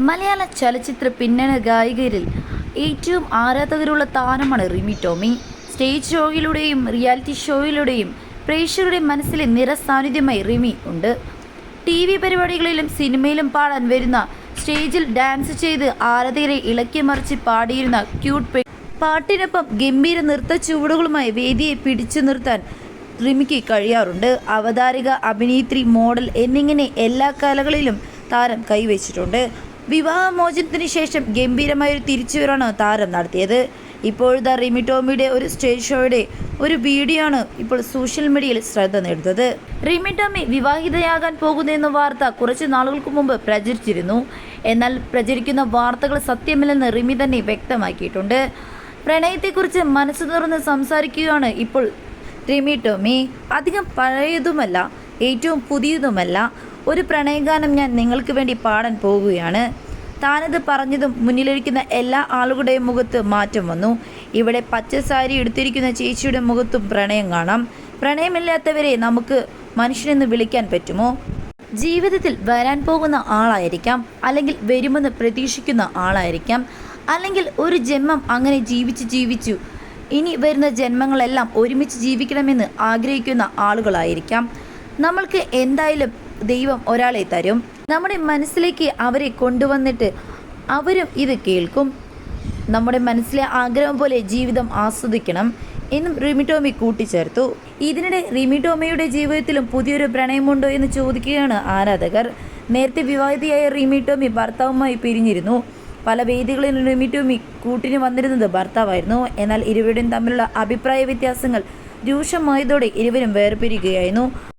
മലയാള ചലച്ചിത്ര പിന്നണി ഗായികരിൽ ഏറ്റവും ആരാധകരുള്ള താരമാണ് റിമി ടോമി. സ്റ്റേജ് ഷോയിലൂടെയും റിയാലിറ്റി ഷോയിലൂടെയും പ്രേക്ഷകരുടെ മനസ്സിലെ നിറസാന്നിധ്യമായി റിമി ഉണ്ട്. ടി വി പരിപാടികളിലും സിനിമയിലും പാടാൻ വരുന്ന സ്റ്റേജിൽ ഡാൻസ് ചെയ്ത് ആരാധകരെ ഇളക്കി മറിച്ച് പാടിയിരുന്ന ക്യൂട്ട് പാട്ടിനൊപ്പം ഗംഭീര നൃത്ത ചുവടുകളുമായി വേദിയെ പിടിച്ചു നിർത്താൻ റിമിക്ക് കഴിയാറുണ്ട്. അവതാരിക അഭിനേത്രി മോഡൽ എന്നിങ്ങനെ എല്ലാ കലകളിലും താരം കൈവച്ചിട്ടുണ്ട്. വിവാഹമോചനത്തിന് ശേഷം ഗംഭീരമായൊരു തിരിച്ചുവരവാണ് താരം നടത്തിയത്. ഇപ്പോഴത്തെ റിമി ടോമിയുടെ ഒരു സ്റ്റേജ് ഷോയുടെ ഒരു വീഡിയോ ആണ് ഇപ്പോൾ സോഷ്യൽ മീഡിയയിൽ ശ്രദ്ധ നേടുന്നത്. റിമി ടോമി വിവാഹിതയാകാൻ പോകുന്നതെന്ന വാർത്ത കുറച്ച് നാളുകൾക്ക് മുമ്പ് പ്രചരിച്ചിരുന്നു. എന്നാൽ പ്രചരിക്കുന്ന വാർത്തകൾ സത്യമല്ലെന്ന് റിമി തന്നെ വ്യക്തമാക്കിയിട്ടുണ്ട്. പ്രണയത്തെക്കുറിച്ച് മനസ്സ് തുറന്ന് സംസാരിക്കുകയാണ് ഇപ്പോൾ റിമി ടോമി. അധികം പഴയതുമല്ല. ഏറ്റവും പുതിയതുമല്ല. ഒരു പ്രണയഗാനം ഞാൻ നിങ്ങൾക്ക് വേണ്ടി പാടാൻ പോവുകയാണ്. താനത് പറഞ്ഞതും മുന്നിലിരിക്കുന്ന എല്ലാ ആളുകളുടെയും മുഖത്ത് മാറ്റം വന്നു. ഇവിടെ പച്ച സാരി എടുത്തിരിക്കുന്ന ചേച്ചിയുടെ മുഖത്തും പ്രണയം കാണാം. പ്രണയമില്ലാത്തവരെ നമുക്ക് മനുഷ്യനെന്ന് വിളിക്കാൻ പറ്റുമോ? ജീവിതത്തിൽ വരാൻ പോകുന്ന ആളായിരിക്കാം. അല്ലെങ്കിൽ വരുമെന്ന് പ്രതീക്ഷിക്കുന്ന ആളായിരിക്കാം. അല്ലെങ്കിൽ ഒരു ജന്മം അങ്ങനെ ജീവിച്ച് ജീവിച്ചു. ഇനി വരുന്ന ജന്മങ്ങളെല്ലാം ഒരുമിച്ച് ജീവിക്കണമെന്ന് ആഗ്രഹിക്കുന്ന ആളുകളായിരിക്കാം. നമ്മൾക്ക് എന്തായാലും ദൈവം ഒരാളെ തരും. നമ്മുടെ മനസ്സിലേക്ക് അവരെ കൊണ്ടുവന്നിട്ട് അവരും ഇത് കേൾക്കും. നമ്മുടെ മനസ്സിലെ ആഗ്രഹം പോലെ ജീവിതം ആസ്വദിക്കണം എന്നും റിമിടോമി കൂട്ടിച്ചേർത്തു. ഇതിനിടെ റിമിറ്റോമയുടെ ജീവിതത്തിലും പുതിയൊരു പ്രണയമുണ്ടോ എന്ന് ചോദിക്കുകയാണ് ആരാധകർ. നേരത്തെ വിവാഹിതയായ റിമിറ്റോമി ഭർത്താവുമായി പിരിഞ്ഞിരുന്നു. പല വേദികളിൽ റിമിടോമി കൂട്ടിന് വന്നിരുന്നത് ഭർത്താവായിരുന്നു. എന്നാൽ ഇരുവരുടെയും തമ്മിലുള്ള അഭിപ്രായ വ്യത്യാസങ്ങൾ രൂക്ഷമായതോടെ ഇരുവരും വേർപിരിയുകയായിരുന്നു.